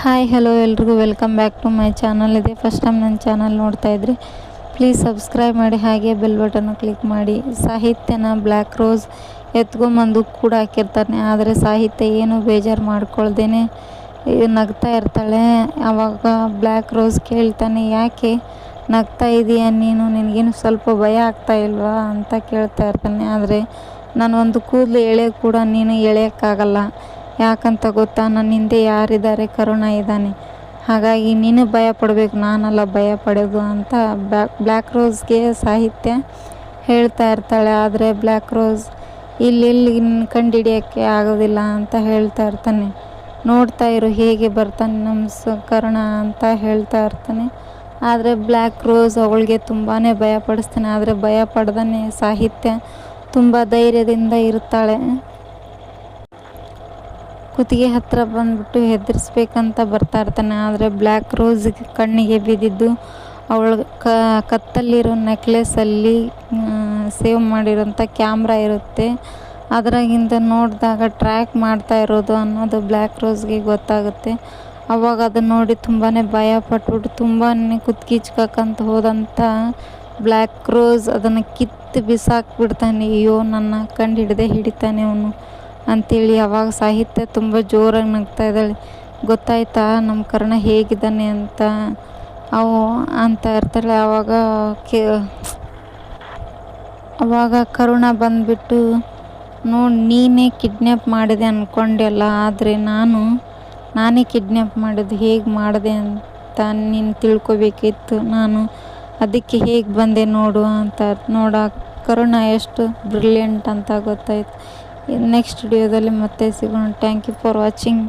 Hi hello ಎಲ್ರಿಗೂ. Welcome back to my channel ಇದೆ first time ನನ್ನ ಚಾನಲ್ ನೋಡ್ತಾ ಇದ್ರಿ. ಪ್ಲೀಸ್ ಸಬ್ಸ್ಕ್ರೈಬ್ ಮಾಡಿ, ಹಾಗೆ ಬೆಲ್ ಬಟನ್ನು ಕ್ಲಿಕ್ ಮಾಡಿ. ಸಾಹಿತ್ಯನ ಬ್ಲ್ಯಾಕ್ ರೋಸ್ ಎತ್ಕೊಂಬಂದು ಕೂಡ ಹಾಕಿರ್ತಾನೆ. ಆದರೆ ಸಾಹಿತ್ಯ ಏನು ಬೇಜಾರು ಮಾಡ್ಕೊಳ್ದೇನೆ ನಗ್ತಾ ಇರ್ತಾಳೆ. ಆವಾಗ ಬ್ಲ್ಯಾಕ್ ರೋಸ್ ಕೇಳ್ತಾನೆ, ಯಾಕೆ ನಗ್ತಾ ಇದೀಯ ನೀನು? ನಿನಗೇನು ಸ್ವಲ್ಪ ಭಯ ಆಗ್ತಾ ಇಲ್ವಾ? ಅಂತ ಕೇಳ್ತಾ ಇರ್ತಾನೆ. ಆದರೆ, ನಾನು ಒಂದು ಕೂದಲು ಎಳೆ ಕೂಡ ನೀನು ಎಳೆಯೋಕ್ಕಾಗಲ್ಲ. ಯಾಕಂತ ಗೊತ್ತಾ? ನನ್ನ ಹಿಂದೆ ಯಾರಿದ್ದಾರೆ? ಕರುಣ ಇದ್ದಾನೆ. ಹಾಗಾಗಿ ನೀನು ಭಯ ಪಡಬೇಕು, ನಾನಲ್ಲ ಭಯ ಪಡೋದು ಅಂತ ಬ್ಲ್ಯಾಕ್ ರೋಸ್ಗೆ ಸಾಹಿತ್ಯ ಹೇಳ್ತಾ ಇರ್ತಾಳೆ. ಆದರೆ ಬ್ಲ್ಯಾಕ್ ರೋಸ್ ಇಲ್ಲಿ ಕಂಡುಹಿಡಿಯೋಕ್ಕೆ ಆಗೋದಿಲ್ಲ ಅಂತ ಹೇಳ್ತಾ ಇರ್ತಾನೆ. ನೋಡ್ತಾ ಇರು, ಹೇಗೆ ಬರ್ತಾನೆ ನಮ್ಮ ಸ, ಕರುಣ ಅಂತ ಹೇಳ್ತಾ ಇರ್ತಾನೆ. ಆದರೆ ಬ್ಲ್ಯಾಕ್ ರೋಸ್ ಅವಳಿಗೆ ತುಂಬಾ ಭಯ ಪಡಿಸ್ತಾನೆ. ಆದರೆ ಭಯ ಪಡ್ದಾನೆ ಸಾಹಿತ್ಯ. ತುಂಬ ಧೈರ್ಯದಿಂದ ಇರ್ತಾಳೆ. ಕುತ್ತಿಗೆ ಹತ್ತಿರ ಬಂದ್ಬಿಟ್ಟು ಹೆದರಿಸ್ಬೇಕಂತ ಬರ್ತಾ ಇರ್ತಾನೆ. ಆದರೆ ಬ್ಲ್ಯಾಕ್ ರೋಸ್ ಕಣ್ಣಿಗೆ ಬಿದ್ದಿದ್ದು ಅವಳ ಕ, ಕತ್ತಲ್ಲಿರೋ ನೆಕ್ಲೆಸಲ್ಲಿ ಸೇವ್ ಮಾಡಿರೋಂಥ ಕ್ಯಾಮ್ರಾ ಇರುತ್ತೆ. ಅದರಾಗಿಂದ ನೋಡಿದಾಗ ಟ್ರ್ಯಾಕ್ ಮಾಡ್ತಾ ಇರೋದು ಅನ್ನೋದು ಬ್ಲ್ಯಾಕ್ ರೋಸ್ಗೆ ಗೊತ್ತಾಗುತ್ತೆ. ಅವಾಗ ಅದನ್ನ ನೋಡಿ ತುಂಬಾ ಭಯ ಪಟ್ಬಿಟ್ಟು ತುಂಬಾ ಕುತ್ಕಿಚ್ಕಂತ ಹೋದಂಥ ಬ್ಲ್ಯಾಕ್ ರೋಸ್ ಅದನ್ನು ಕಿತ್ತು ಬಿಸಾಕ್ಬಿಡ್ತಾನೆ. ಅಯ್ಯೋ, ನನ್ನ ಕಂಡು ಹಿಡಿದೇ ಹಿಡಿತಾನೆ ಅವನು. ಅಂಥೇಳಿ ಅವಾಗ ಸಾಹಿತ್ಯ ತುಂಬ ಜೋರಾಗಿ ನಗ್ತಾ ಇದ್ದಾಳೆ. ಗೊತ್ತಾಯ್ತಾ ನಮ್ಮ ಕರ್ಣ ಹೇಗಿದ್ದಾನೆ ಅಂತ? ಅವು ಅಂತ ಇರ್ತಾಳೆ ಆವಾಗ ಕೇ ಅವಾಗ ಕರುಣ ಬಂದುಬಿಟ್ಟು, ನೋಡಿ, ನೀನೇ ಕಿಡ್ನ್ಯಾಪ್ ಮಾಡಿದೆ ಅಂದ್ಕೊಂಡೆಲ್ಲ ಆದರೆ ನಾನು, ನಾನೇ ಕಿಡ್ನ್ಯಾಪ್ ಮಾಡಿದ್ದು, ಹೇಗೆ ಮಾಡಿದೆ ಅಂತ ನೀನು ತಿಳ್ಕೊಬೇಕಿತ್ತು. ನಾನು ಅದಕ್ಕೆ ಹೇಗೆ ಬಂದೆ ನೋಡು ಅಂತ ನೋಡ ಕರುಣ ಎಷ್ಟು ಬ್ರಿಲಿಯಂಟ್ ಅಂತ ಗೊತ್ತಾಯ್ತು. ನೆಕ್ಸ್ಟ್ ವಿಡಿಯೋದಲ್ಲಿ ಮತ್ತೆ ಸಿಗೋಣ. Thank you for watching